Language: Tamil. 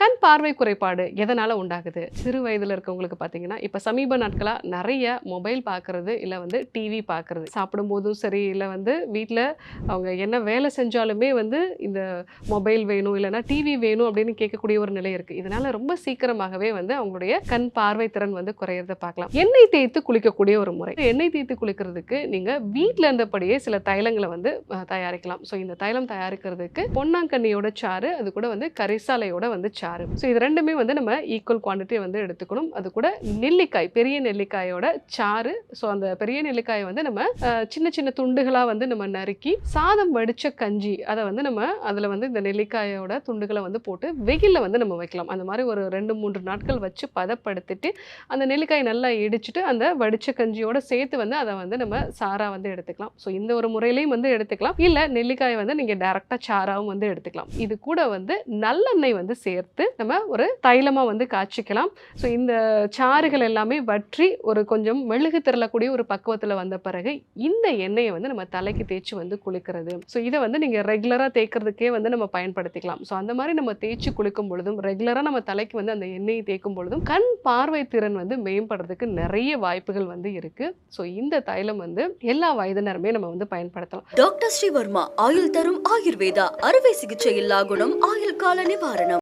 கண் பார்வை குறைபாடு எதனால் உண்டாகுது? சிறு வயதில் இருக்கவங்களுக்கு பார்த்தீங்கன்னா இப்போ சமீப நாட்களாக நிறைய மொபைல் பார்க்குறது இல்லை வந்து டிவி பார்க்குறது சாப்பிடும்போதும் சரி இல்லை வந்து வீட்டில் அவங்க என்ன வேலை செஞ்சாலுமே வந்து இந்த மொபைல் வேணும் இல்லைன்னா டிவி வேணும் அப்படின்னு கேட்கக்கூடிய ஒரு நிலை இருக்குது இதனால் ரொம்ப சீக்கிரமாகவே வந்து அவங்களுடைய கண் பார்வை திறன் வந்து குறையிறத பார்க்கலாம் எண்ணெய் தேய்த்து குளிக்கக்கூடிய ஒரு முறை. எண்ணெய் தேய்த்து குளிக்கிறதுக்கு நீங்கள் வீட்டில் இருந்தபடியே சில தைலங்களை வந்து தயாரிக்கலாம். ஸோ இந்த தைலம் தயாரிக்கிறதுக்கு பொன்னாங்கண்ணியோட சாறு அது கூட வந்து கரிசாலையோட வந்து சாறு சாறு. ஸோ இது ரெண்டுமே வந்து நம்ம ஈக்குவல் குவான்டிட்டி வந்து எடுத்துக்கணும். அது கூட நெல்லிக்காய் பெரிய நெல்லிக்காயோட சாறு. ஸோ அந்த பெரிய நெல்லிக்காயை வந்து நம்ம சின்ன சின்ன துண்டுகளாக வந்து நம்ம நறுக்கி சாதம் வடித்த கஞ்சி அதை வந்து நம்ம அதில் வந்து இந்த நெல்லிக்காயோட துண்டுகளை வந்து போட்டு வெயிலில் வந்து நம்ம வைக்கலாம். அந்த மாதிரி ஒரு ரெண்டு மூன்று நாட்கள் வச்சு பதப்படுத்திட்டு அந்த நெல்லிக்காய் நல்லா இடிச்சிட்டு அந்த வடித்த கஞ்சியோட சேர்த்து வந்து அதை வந்து நம்ம சாராக வந்து எடுத்துக்கலாம். ஸோ இந்த ஒரு முறையிலையும் வந்து எடுத்துக்கலாம். இல்லை நெல்லிக்காயை வந்து நீங்கள் டேரெக்டாக சாராகவும் வந்து எடுத்துக்கலாம். இது கூட வந்து நல்லெண்ணெய் வந்து சேர்த்து நம்ம ஒரு தைலமாக வந்து காய்ச்சிக்கலாம். ஸோ இந்த சாறுகள் எல்லாமே வற்றி ஒரு கொஞ்சம் மெழுகு திரளக்கூடிய ஒரு பக்குவத்தில் வந்த பிறகு இந்த எண்ணெயை வந்து நம்ம தலைக்கு தேய்ச்சி வந்து குளிக்கிறது. ஸோ இதை வந்து நீங்கள் ரெகுலராக தேய்க்கிறதுக்கே வந்து நம்ம பயன்படுத்திக்கலாம். ஸோ அந்த மாதிரி நம்ம தேய்ச்சி குளிக்கும் பொழுதும் ரெகுலராக நம்ம தலைக்கு வந்து அந்த எண்ணெயை தேய்க்கும் பொழுதும் கண் பார்வை திறன் வந்து மேம்படுறதுக்கு நிறைய வாய்ப்புகள் வந்து இருக்கு. ஸோ இந்த தைலம் வந்து எல்லா வயதினருமே நம்ம வந்து பயன்படுத்தலாம். டாக்டர் ஸ்ரீவர்மா ஆயுள் தரும் ஆயுர்வேதா அறுவை சிகிச்சை இல்லா குணம் ஆயுள் கால நிவாரணம்.